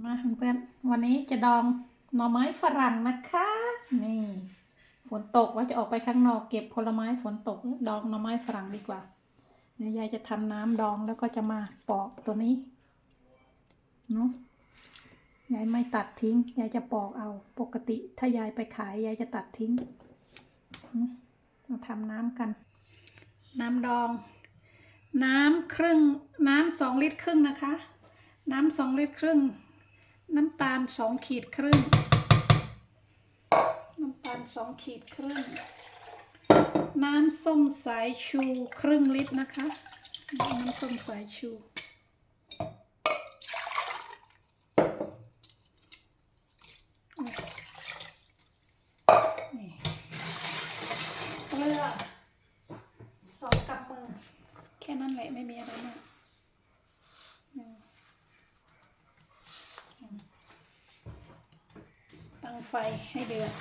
มาเพื่อนวันนี้จะดองหน่อไม้ฝรั่งนะคะ นี่ฝนตกว่าจะออกไปข้างนอกเก็บผลไม้ฝนตกดองหน่อไม้ฝรั่งดีกว่าเดี๋ยวยายจะทำน้ำดองแล้วก็จะมาปอกตัวนี้เนาะยายไม่ตัดทิ้งยายจะปอกเอาปกติถ้ายายไปขายยายจะตัดทิ้งมมาทำน้ำกัน น้ำดอง น้ำครึ่ง น้ำสองลิตรครึ่งนะคะ น้ำสองลิตรครึ่ง น้ำตาลสองขีดครึ่ง น้ำตาลสองขีดครึ่ง น้ำส้มสายชูครึ่งลิตรนะคะ น้ำส้มสายชูนี่เกลือสองกำมือ แค่นั้นแหละไม่มีอะไรมากอืมอืมตั้ง ไฟให้เดือด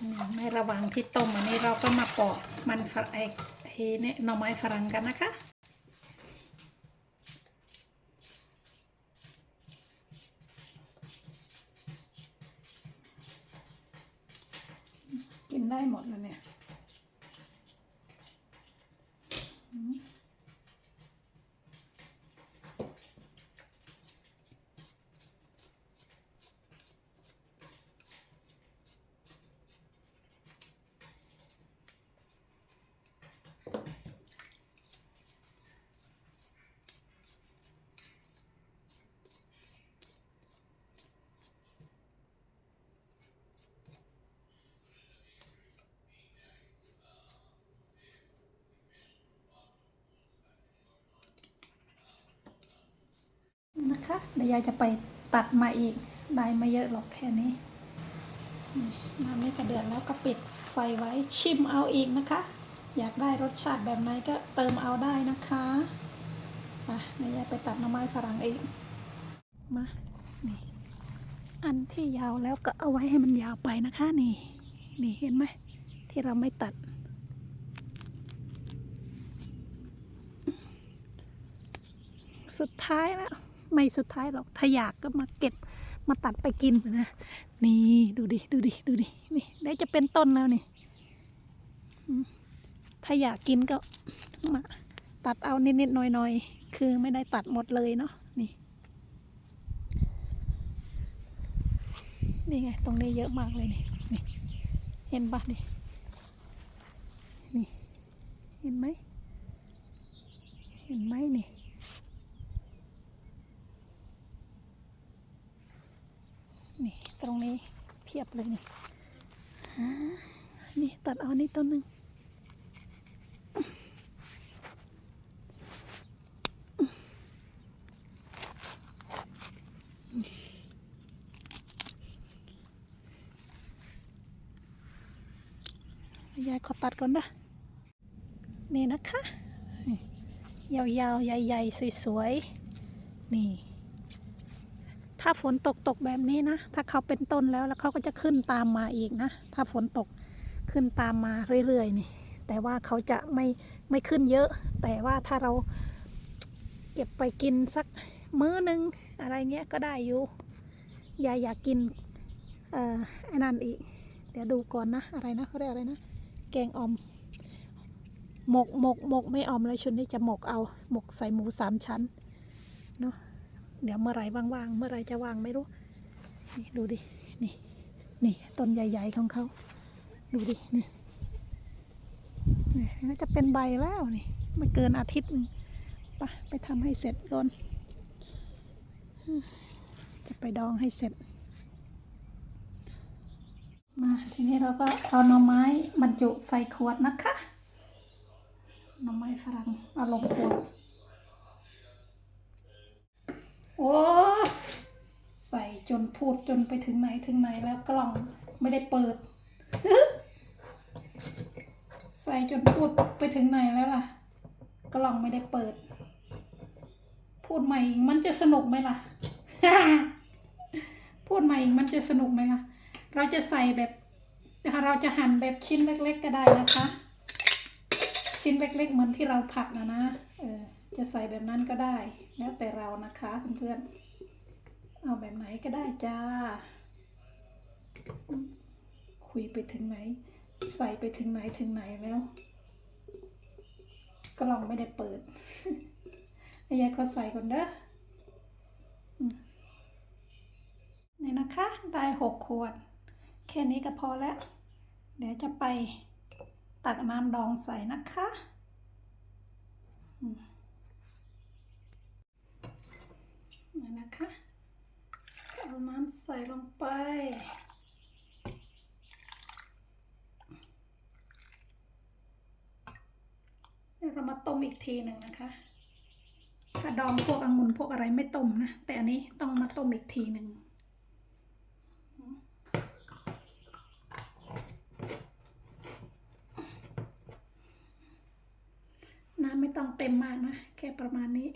อืมในระหว่างที่ต้มอันนี้เราก็มาปอกมันฝรั่งไอ้ไอ้เนี่ยหน่อไม้ฝรั่งกันนะคะกินได้หมดแล้วเนี่ยอืม นะคะเดี๋ยวยายจะไปตัดมาอีกได้ไม่เยอะหรอกแค่นี้นี่น้ำนี่ก็เดือดแล้วก็ปิดไฟไว้ชิมเอาอีกนะคะ อยากได้รสชาติแบบไหนก็เติมเอาได้นะคะอะเดี๋ยวยายไปตัดหน่อไม้ฝรั่งอีกมานี่อันที่ยาวแล้วก็เอาไว้ให้มันยาวไปนะคะนี่ นี่เห็นไหมที่เราไม่ตัดสุดท้ายแล้ว ไม่สุดท้ายหรอกถ้าอยากก็มาเก็บมาตัดไปกินนะนี่ดูดิดูดิดูดินี่ได้จะเป็นต้นแล้วนี่ถ้าอยากกินก็มาตัดเอานิดๆหน่อยๆคือไม่ได้ตัดหมดเลยเนาะนี่นี่ไงตรงนี้เยอะมากเลยนี่นี่เห็นปะนี่นี่เห็นไหมเห็นไหมนี่ นี่ต รงนี้เพียบเลยนี่นี่ตัดเอานี่ต้นหนึ่งยายขอตัดก่อนนะ นี่นะคะ ยาวๆ ใหญ่ๆ สวยๆ นี่ ถ้าฝนตกตกแบบนี้นะ ถ้าเขาเป็นต้นแล้วแล้วเขาก็จะขึ้นตามมาอีกนะ ถ้าฝนตกขึ้นตามมาเรื่อยๆนี่ แต่ว่าเขาจะไม่ไม่ขึ้นเยอะ แต่ว่าถ้าเราเก็บไปกินสักมื้อนึงอะไรเงี้ยก็ได้อยู่ยายอยากกินเอ่อไอ้นั่นอีก เดี๋ยวดูก่อนนะ อะไรนะเขาเรียกอะไรนะ แกงออมหมกหมกหมกไม่ออมเลยชุดนี้จะหมกเอา หมกใส่หมูสามชั้นเนาะ เดี๋ยวเมื่อไรว่างๆ เมื่อไรจะว่างไม่รู้ นี่ดูดิ นี่ นี่ต้นใหญ่ ๆ ของเขา ดูดิ นี่นี่จะเป็นใบแล้วนี่ ไม่เกินอาทิตย์นึงไปไปทำให้เสร็จก่อน จะไปดองให้เสร็จ มาทีนี้เราก็เอาหน่อไม้บรรจุใส่ขวดนะคะ หน่อไม้ฝรั่งเอาลงขวด โอ้ใส่ จนพูดจนไปถึงไหนถึงไหนแล้วกล่องไม่ได้เปิด ใส่จนพูดไปถึงไหนแล้วล่ะ กล่องไม่ได้เปิด พูดใหม่อีกมันจะสนุกไหมล่ะ พูดใหม่อีกมันจะสนุกไหมล่ะ เราจะใส่แบบเราจะหั่นแบบชิ้นเล็ก ๆ ก็ได้นะคะ ชิ้นเล็ก ๆ เหมือนที่เราผัดนะนะเออจะใส่แบบนั้นก็ได้ แล้วแต่เรานะคะเพื่อนๆ เอาแบบไหนก็ได้จ้า คุยไปถึงไหน ใส่ไปถึงไหนถึงไหนแล้ว กล่องไม่ได้เปิดไอ้ยายเขาใส่ก่อนเด้อนี่นะคะได้หกขวด แค่นี้ก็พอแล้ว เดี๋ยวจะไปตักน้ำดองใส่นะคะนี่นะคะ น้ำใส่ลงไปเดี๋ยวเรามาต้มอีกทีหนึ่งนะคะ ถ้าดองพวกองุ่นพวกอะไรไม่ต้มนะ แต่อันนี้ต้องมาต้มอีกทีหนึ่งน้ำไม่ต้องเต็มมากนะ แค่ประมาณนี้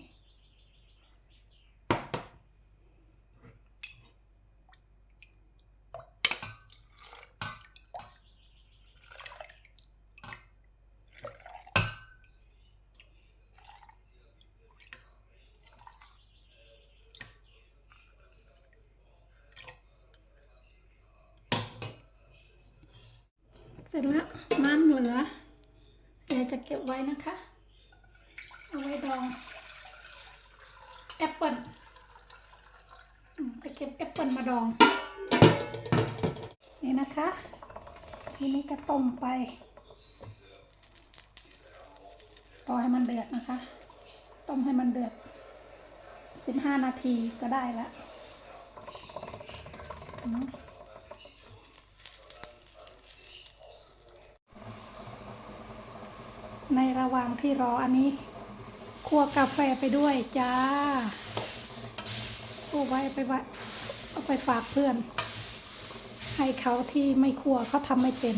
เสร็จแล้วน้ำเหลือเดี๋ยวจะเก็บไว้นะคะ เอาไว้ดองแอปเปิลไปเก็บแอปเปิลมาดอง นี่นะคะ ทีนี้ก็ต้มไปรอให้มันเดือดนะคะ ต้มให้มันเดือดสิบห้านาทีก็ได้แล้วอืม ในระหว่างที่รออันนี้คั่วกาแฟไปด้วยจ้าคั่วไว้ไปไว้เอาไปฝากเพื่อน ให้เขาที่ไม่คั่วเขาทำไม่เป็น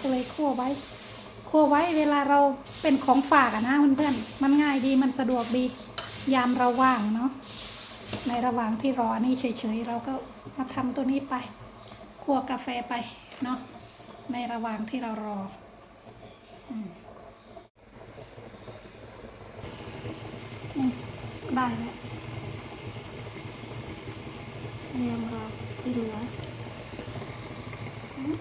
ก็เลยคั่วไว้คั่วไว้เวลาเราเป็นของฝากอะนะเพื่อนๆมันง่ายดีมันสะดวกดี ยามเราว่างเนาะในระหว่างที่รออันนี้เฉยๆ เราก็มาทำตัวนี้ไปคั่วกาแฟไปเนาะในระหว่างที่เรารอ ได้แล้วเรียมเราที่เหลือนี่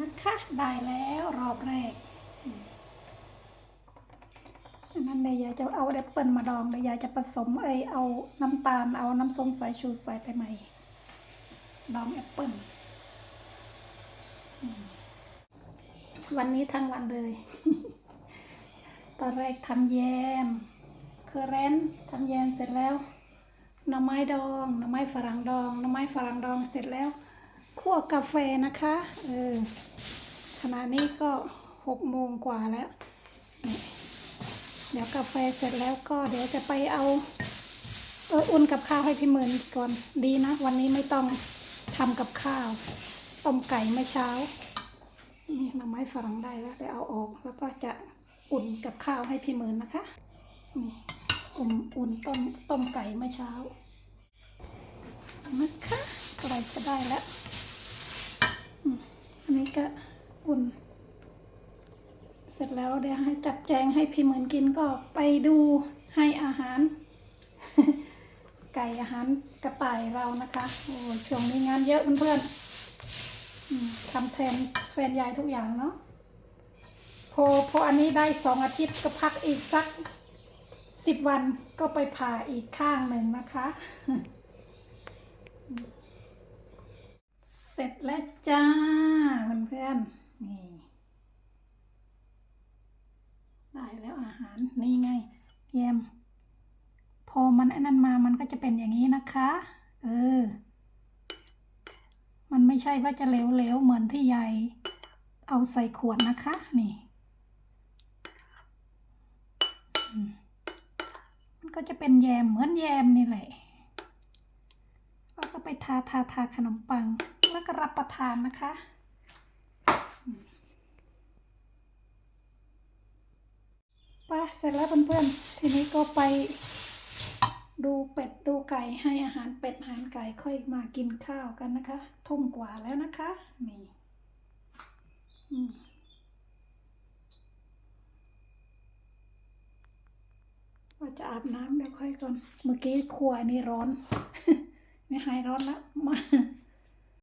นะคะได้แล้วรอบแรกอันนั้นเดี๋ยวยายจะเอาแอปเปิลมาดองเดี๋ยวยายจะผสมเอเอาน้ำตาลเอาน้ำส้มสายชูใส่ไปใหม่ดองแอปเปิลอืม วันนี้ทั้งวันเลย ตอนแรกทำแยมเคอร์เรนต์ทำแยมเสร็จแล้วหน่อไม้ดองหน่อไม้ฝรั่งดองหน่อไม้ฝรั่งดองเสร็จแล้วคั่วกาแฟนะคะเออขณะนี้ก็หกโมงกว่าแล้ว เดี๋ยวกาแฟเสร็จแล้วก็เดี๋ยวจะไปเอาเอออุ่นกับข้าวให้พี่หมื่นก่อนดีนะ วันนี้ไม่ต้องทำกับข้าว ต้มไก่เมื่อเช้า นี่หน่อไม้ฝรั่งได้แล้วเดี๋ยวเอาออก แล้วก็จะอุ่นกับข้าวให้พี่หมื่นนะคะนี่อุ่นอุ่นต้มต้มไก่เมื่อเช้านะคะใกล้จะได้แล้วอันนี้ก็อุ่น เสร็จแล้วเดี๋ยวให้จัดแจงให้พี่หมื่นกินก็ไปดูให้อาหาร ไก่อาหารกระต่ายเรานะคะโอ้ช่วงนี้งานเยอะเพื่อนๆ ทำแทนแฟนยายทุกอย่างเนาะพอพออันนี้ได้สองอาทิตย์ก็พักอีกสักสิบวันก็ไปผ่าอีกข้างหนึ่งนะคะ เสร็จแล้วจ้าเพื่อนๆนี่ได้แล้วอาหารนี่ไงแยมพอมันไอันนั้นมามันก็จะเป็นอย่างนี้นะคะ เออ มันไม่ใช่ว่าจะเหลวๆเหมือนที่ยายเอาใส่ขวดนะคะ นี่ มันก็จะเป็นแยมเหมือนแยมนี่แหละ แล้วก็ไปทาทาทาขนมปัง แล้วก็รับประทานนะคะอืมไปเสร็จแล้วเพื่อนๆ ทีนี้ก็ไป ดูเป็ดดูไก่ให้อาหารเป็ดอาหารไก่ค่อยมากินข้าวกันนะคะ ทุ่มกว่าแล้วนะคะนี่ว่าจะอาบน้ำเดี๋ยวค่อยก่อน เมื่อกี้ครัวนี่ร้อน ไม่หายร้อนละมา